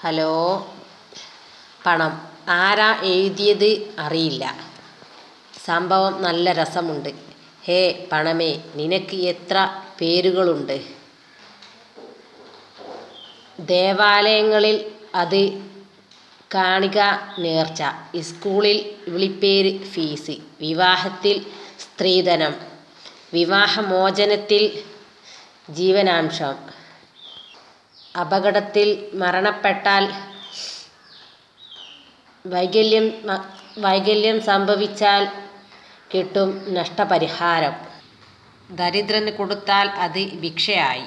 Hello. പണം. ആരാ എഴുതിയത് അറിയില്ല. സംഭവം നല്ല രസമുണ്ട്. ഹേ പണമേ നിനക്ക് എത്ര പേരുകളുണ്ട്? ദേവാലയങ്ങളിൽ അത് കാണിക നേർച്ച. സ്കൂളിൽ വിളിപ്പേര് ഫീസ്. വിവാഹത്തിൽ സ്ത്രീധനം. വിവാഹമോചനത്തിൽ ജീവനാംശം. അപകടത്തിൽ മരണപ്പെട്ടാൽ വൈകല്യം വൈകല്യം സംഭവിച്ചാൽ കിട്ടും നഷ്ടപരിഹാരം. ദരിദ്രന് കൊടുത്താൽ അത് ഭിക്ഷയായി.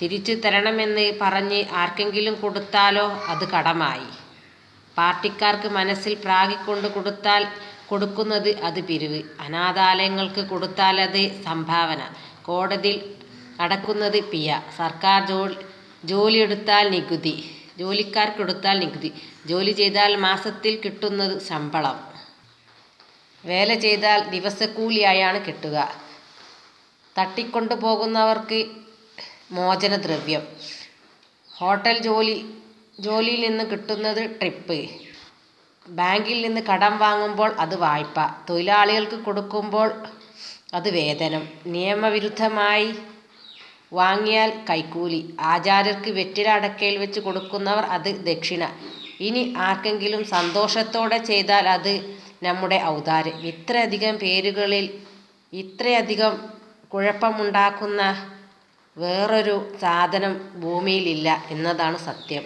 തിരിച്ചു തരണമെന്ന് പറഞ്ഞ് ആർക്കെങ്കിലും കൊടുത്താലോ അത് കടമായി. പാർട്ടിക്കാർക്ക് മനസ്സിൽ പ്രാഗിക്കൊണ്ട് കൊടുത്താൽ കൊടുക്കുന്നത് അത് പിരിവ്. അനാഥാലയങ്ങൾക്ക് കൊടുത്താലത് സംഭാവന. കോടതിയിൽ അടക്കുന്നത് പിയ സർക്കാർ ജോലി ജോലിയെടുത്താൽ നികുതി ജോലിക്കാർക്ക് ജോലിക്കാർക്കെടുത്താൽ നികുതി. ജോലി ചെയ്താൽ മാസത്തിൽ കിട്ടുന്നത് ശമ്പളം. വേല ചെയ്താൽ ദിവസക്കൂലിയായാണ് കിട്ടുക. തട്ടിക്കൊണ്ടു പോകുന്നവർക്ക് മോചനദ്രവ്യം. ഹോട്ടൽ ജോലി ജോലിയിൽ നിന്ന് കിട്ടുന്നത് ട്രിപ്പ്. ബാങ്കിൽ നിന്ന് കടം വാങ്ങുമ്പോൾ അത് വായ്പ. തൊഴിലാളികൾക്ക് കൊടുക്കുമ്പോൾ അത് വേതനം. നിയമവിരുദ്ധമായി വാങ്ങിയാൽ കൈക്കൂലി. ആചാര്യർക്ക് വെറ്റില അടക്കയിൽ വെച്ച് കൊടുക്കുന്നവർ അത് ദക്ഷിണ. ഇനി ആർക്കെങ്കിലും സന്തോഷത്തോടെ ചെയ്താൽ അത് നമ്മുടെ ഔദാര്യം. ഇത്രയധികം പേരുകളിൽ ഇത്രയധികം കുഴപ്പമുണ്ടാക്കുന്ന വേറൊരു സാധനം ഭൂമിയിലില്ല എന്നതാണ് സത്യം.